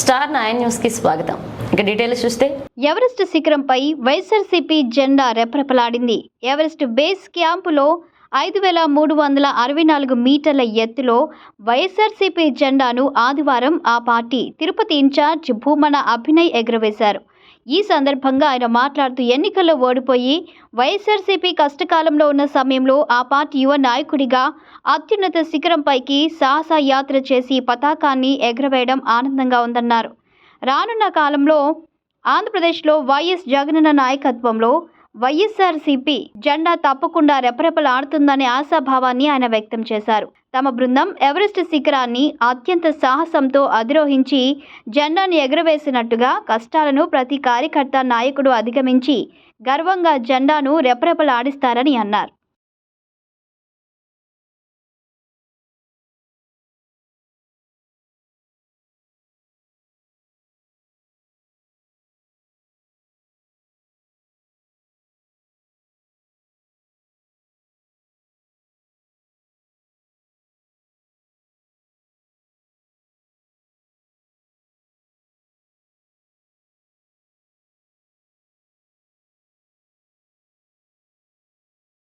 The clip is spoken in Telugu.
స్టార్ నైన్ న్యూస్కి స్వాగతం. ఇక డీటెయిల్స్ చూస్తే ఎవరెస్ట్ శిఖరంపై వైఎస్ఆర్సీపీ జెండా రెపరెపలాడింది. ఎవరెస్ట్ బేస్ క్యాంపులో ఐదు వేల మూడు వందల అరవై నాలుగు మీటర్ల ఎత్తులో వైఎస్ఆర్సీపీ జెండాను ఆదివారం ఆ పార్టీ తిరుపతి ఇన్ఛార్జ్ భూమన అభినయ్ ఎగురవేశారు. ఈ సందర్భంగా ఆయన మాట్లాడుతూ ఎన్నికల్లో ఓడిపోయి వైఎస్ఆర్సీపీ కష్టకాలంలో ఉన్న సమయంలో ఆ పార్టీ యువ నాయకుడిగా అత్యున్నత శిఖరంపైకి సాహస యాత్ర చేసి పతాకాన్ని ఎగరవేయడం ఆనందంగా ఉందన్నారు. రానున్న కాలంలో ఆంధ్రప్రదేశ్లో వైఎస్ జగనన్న నాయకత్వంలో వైఎస్ఆర్సీపీ జెండా తప్పకుండా రెపరెపలాడుతుందనే ఆశాభావాన్ని ఆయన వ్యక్తం చేశారు. తమ బృందం ఎవరెస్ట్ శిఖరాన్ని అత్యంత సాహసంతో అధిరోహించి జెండాను ఎగురవేసినట్టుగా కష్టాలను ప్రతి కార్యకర్త నాయకుడు అధిగమించి గర్వంగా జెండాను రెపరెపలాడిస్తారని అన్నారు.